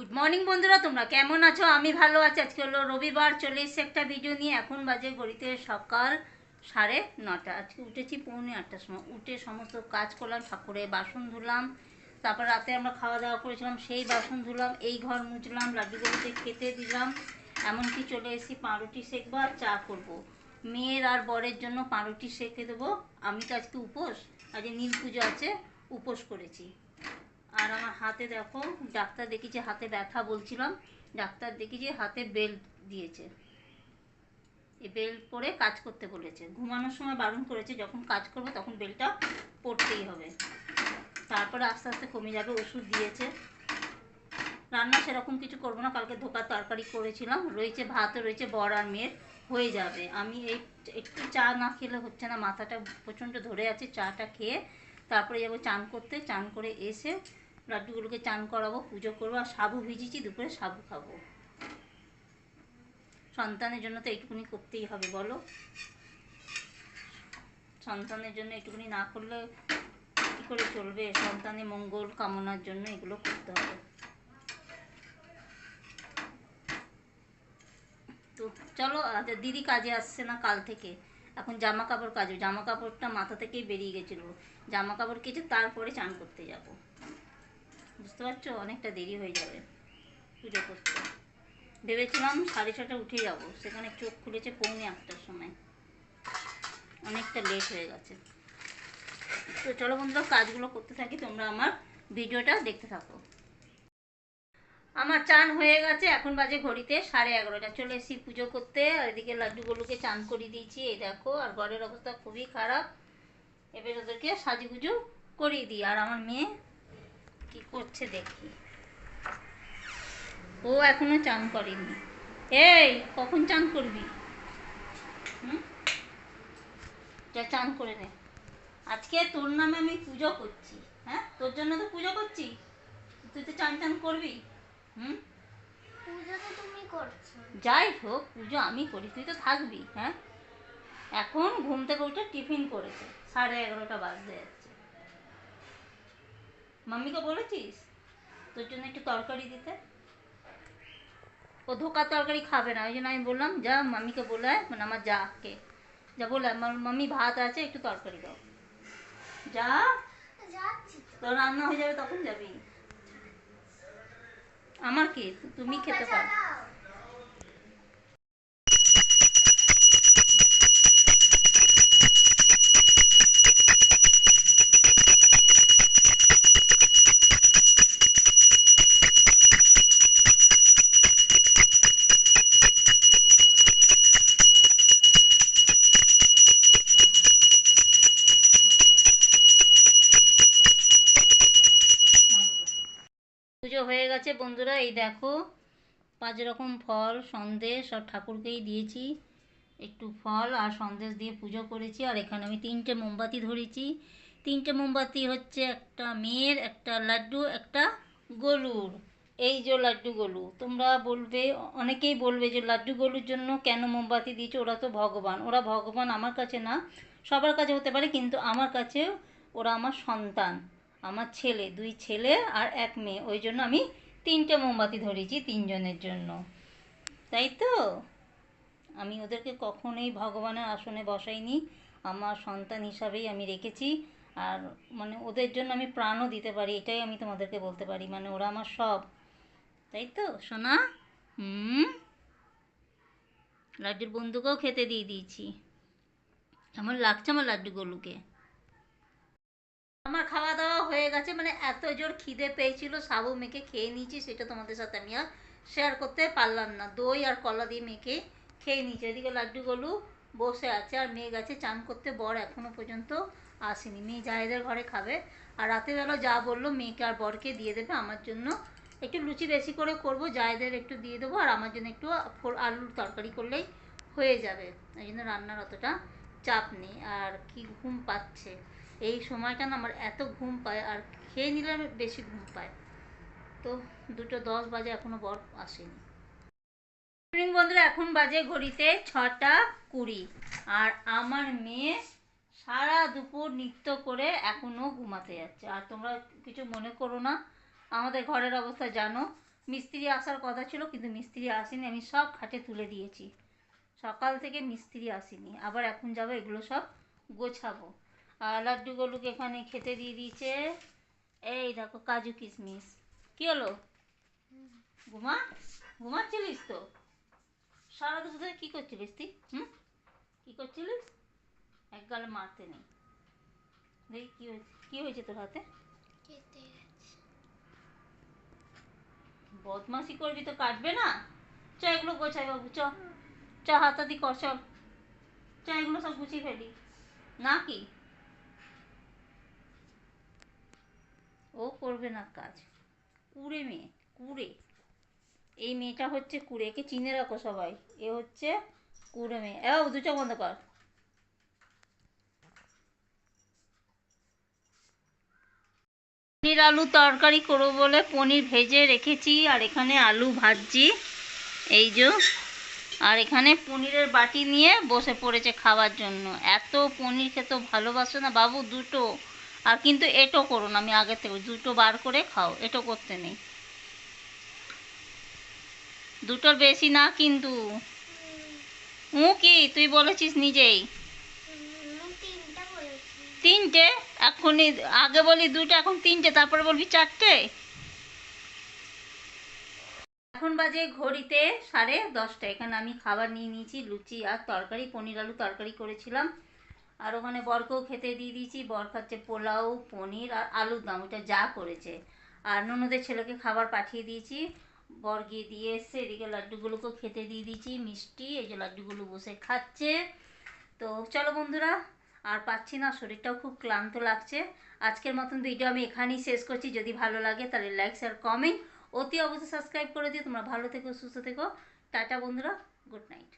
Good morning বন্ধুরা, তোমরা কেমন আছো? আমি ভালো আছি। আজকে হলো রবিবার, চলে এসেছে একটা ভিডিও নিয়ে। এখন বাজে ঘড়িতে সকাল সাড়ে নটা আজকে উঠেছি পৌনে আটটার সময়। উঠে সমস্ত কাজ করলাম ঠাকুরে বাসন ধুলাম। তারপর রাতে আমরা খাওয়া দাওয়া করেছিলাম, সেই বাসন ধুলাম, এই ঘর মুছলাম লাড্ডুগুলোতে খেতে দিলাম। এমনকি চলে এসেছি পাউরুটি সেকবো আর চা করব। মেয়ের আর বরের জন্য পাউরুটি সেকে দেবো। আমি তো আজকে উপোস, আজকে নীল পুজো আছে, উপোস করেছি। আর আমার হাতে দেখো, ডাক্তার দেখি যে হাতে ব্যথা বলছিলাম, ডাক্তার দেখি যে হাতে বেল্ট দিয়েছে। এই বেল্ট পরে কাজ করতে বলেছে। ঘুমানোর সময় বারণ করেছে, যখন কাজ করবে তখন বেল্টটা পরতেই হবে। তারপরে আস্তে আস্তে কমে যাবে, ওষুধ দিয়েছে। রান্না সেরকম কিছু করব না, কালকে ধোকার তরকারি করেছিলাম, রয়েছে ভাতও রয়েছে বর আর মেয়ের, হয়ে যাবে। আমি এই একটু চা না খেলে হচ্ছে না, মাথাটা প্রচণ্ড ধরে আছে, চাটা খেয়ে তারপরে যাব চান করতে, চান করে এসে লাড্ডুগুলোকে চান করাবো, পুজো করব, আর সাবু ভিজিয়েছি, দুপুরে সাবু খাব। সন্তানের জন্য তো এইটুকুনি করতেই হবে, বলো? সন্তানের জন্য এইটুকুনি না করলে কী করে চলবে? সন্তানের মঙ্গল কামনার জন্য এগুলো করতে হবে। তো চলো আচ্ছা দিদি কাজে আসছে না কাল থেকে? এখন জামা কাপড় কাজে জামা কাপড়টা মাথা থেকেই বেরিয়ে গেছিল। জামা কাপড় কেচে তারপরে চান করতে যাব। বুঝতে পারছ? অনেকটা দেরি হয়ে যাবে পুজো করতে। ভেবেছিলাম সাড়ে ছটা উঠে যাব, সেখানে চোখ খুলেছে পৌনে আটটার সময়। অনেকটা লেট হয়ে গেছে। তো চলো বন্ধুরা, কাজগুলো করতে থাকি, তোমরা আমার ভিডিওটা দেখতে থাকো। আমার চান হয়ে গেছে, এখন বাজে ঘড়িতে সাড়ে এগারোটা। চলে এসেছি পুজো করতে, আর এদিকে লাড্ডুগুলোকে চান করিয়ে দিয়েছি, এই দেখো, আর ঘরের অবস্থা খুবই খারাপ। এবার ওদেরকে সাজুগুজু করিয়ে দিই, আর আমার মেয়ে কি করছে দেখি। ও এখনও চান করেনি। এই কখন চান করবি? হুম? যা চান করে নে। আজকে তোর নামে আমি পুজো করছি। হ্যাঁ? তোর জন্য তো পুজো করছি। তুই তো চান টান করবি? হুম? পুজো তো তুমি করছ। যাই হোক পুজো আমি করি। তুই তো থাকবি হ্যাঁ? এখন ঘুম থেকে উঠে টিফিন করেছে। সাড়ে এগারোটা যাচ্ছে মাম্মিকে বলেছিস? তোর জন্য একটু তরকারি দিতে। ও ধোকার তরকারি খাবে না ওই জন্য আমি বললাম যা মাম্মিকে বলে মানে আমার যাকে। যা বলে আমার মাম্মি ভাত আছে একটু তরকারি দাও। যা। তোর রান্না হয়ে যাবে তখন যাবি। আমার কি? তুমি খেতে পারো। এই দেখো, পাঁচ রকম ফল, সন্দেশ সব ঠাকুরকেই দিয়েছি। একটু ফল আর সন্দেশ দিয়ে পুজো করেছি, আর এখানে আমি তিনটে মোমবাতি ধরেছি। তিনটে মোমবাতি হচ্ছে একটা মেয়ের, একটা লাড্ডু, একটা গলুর। এই যে লাড্ডু গলু, তোমরা বলবে, অনেকেই বলবে যে লাড্ডু গলুর জন্য কেন মোমবাতি দিয়েছ? ওরা তো ভগবান, ওরা ভগবান আমার কাছে না, সবার কাছে হতে পারে, কিন্তু আমার কাছে ওরা আমার সন্তান, আমার ছেলে, দুই ছেলে আর এক মেয়ে। ওই জন্য আমি তিনটে মোমবাতি ধরেছি তিনজনের জন্য। তাই তো? আমি ওদেরকে কখনোই ভগবানের আসনে বসাইনি। আমার সন্তান হিসাবেই আমি রেখেছি। আর মানে ওদের জন্য আমি প্রাণও দিতে পারি, এটাই আমি তোমাদেরকে বলতে পারি। মানে ওরা আমার সব। তাই তো, সোনা? হুম? লাড্ডুর বন্ধুকেও খেতে দিয়ে দিয়েছি। কেমন লাগছে আমার লাড্ডুগুলোকে? আমার খাওয়া দাওয়া হয়ে গেছে মানে এত জোর খিদে পেয়েছিল, সাবু মেখে খেয়ে নিয়েছি, সেটা তোমাদের সাথে আমি আর শেয়ার করতে পারলাম না। দই আর কলা দিয়ে মেখে খেয়ে নিয়েছি। এদিকে লাড্ডু গলু বসে আছে আর মেয়ে গেছে চান করতে বর এখনও পর্যন্ত আসেনি। মেয়ে জায়েদের ঘরে খাবে। আর রাতের বেলা যা বলল, মেয়েকে আর বরকে দিয়ে দেবে। আমার জন্য একটু লুচি বেশি করে করব, জায়েদের একটু দিয়ে দেবো। আর আমার জন্য একটু আলুর তরকারি করলেই হয়ে যাবে। এই জন্য রান্নার অতটা চাপ নেই, আর কি ঘুম পাচ্ছে। এই সময়টা না আমার এত ঘুম পায়, আর খেয়ে নিলে আমি বেশি ঘুম পায় তো দুটো দশ বাজে এখনও বর আসেনি। মর্নিং বন্ধুরা, এখন বাজে ঘড়িতে ছটা কুড়ি। আর আমার মেয়ে সারা দুপুর নৃত্য করে এখনও ঘুমাতে যাচ্ছে। আর তোমরা কিছু মনে করো না, আমাদের ঘরের অবস্থা জানো। মিস্ত্রি আসার কথা ছিল, কিন্তু মিস্ত্রি আসেনি, আমি সব খাটে তুলে দিয়েছি। সকাল থেকে মিস্ত্রি আসেনি। আবার এখন যাব এগুলো সব গোছাবো। আর লাড্ডু লাড্ডুগুলোকে এখানে খেতে দিয়ে দিয়েছে। এই দেখো কাজু কিশমিশ। কি হলো? ঘুমা? ঘুমাচ্ছিলিস তো? সারা দুপুর ধরে কী করছিলিস তুই হুম? কী করছিলিস? এক গালে মারতে নেই। দেখি কী হয়েছে? কী হয়েছে তোর হাতে? বদমাসি করবি তো কাটবে না? চ এগুলো গোছাই বাবু চ। চ হাতাতি কর, চল। চ এগুলো সব গুছিয়ে ফেলি। না কি? ও করবে না কাজ। কুড়ে মেয়ে, কুড়ে। এই মেয়েটা হচ্ছে কুড়ে, একে চিনে রাখো সবাই। এ হচ্ছে কুড়ে মেয়ে। এ দু বন্ধ কর। পনির আলু তরকারি করব বলে পনির ভেজে রেখেছি, আর এখানে আলু ভাজছি। এই যে আর এখানে পনিরের বাটি নিয়ে বসে পড়েছে খাওয়ার জন্য। এত পনির খেতে ভালোবাসো না বাবু, দুটো। আর কিন্তু এটো করো না, আমি আগে থেকে, দুটো বার করে খাও, এটো করতে নেই। দুটোর বেশি না কিন্তু। ও কি? তুই বলেছিস নিজেই? তিনটে? এখনই আগে বলি দুটো, এখন তিনটে, তারপরে বলবি চারটে? এখন বাজে ঘড়িতে সাড়ে দশটা। এখানে আমি খাবার নিয়ে নিয়েছি, লুচি আর তরকারি, পনির আলু তরকারি করেছিলাম। আর ওখানে বরকেও খেতে দিয়ে দিয়েছি। বর খাচ্ছে পোলাও, পনির আর আলুর দম এটা যা করেছে। আর ননদের ছেলেকে খাবার পাঠিয়ে দিয়েছি। বর গিয়ে দিয়ে এসছে, এদিকে লাড্ডুগুলোকেও খেতে দিয়ে দিয়েছি, মিষ্টি, এই যে লাড্ডুগুলো বসে খাচ্ছে। তো চলো বন্ধুরা, আর পাচ্ছি না, শরীরটাও খুব ক্লান্ত লাগছে। আজকের মতন ভিডিও আমি এখানেই শেষ করছি। যদি ভালো লাগে তাহলে লাইক শেয়ার কমেন্ট অতি অবশ্যই সাবস্ক্রাইব করে দিও। তোমরা ভালো থেকো সুস্থ থেকো। টাটা বন্ধুরা গুড নাইট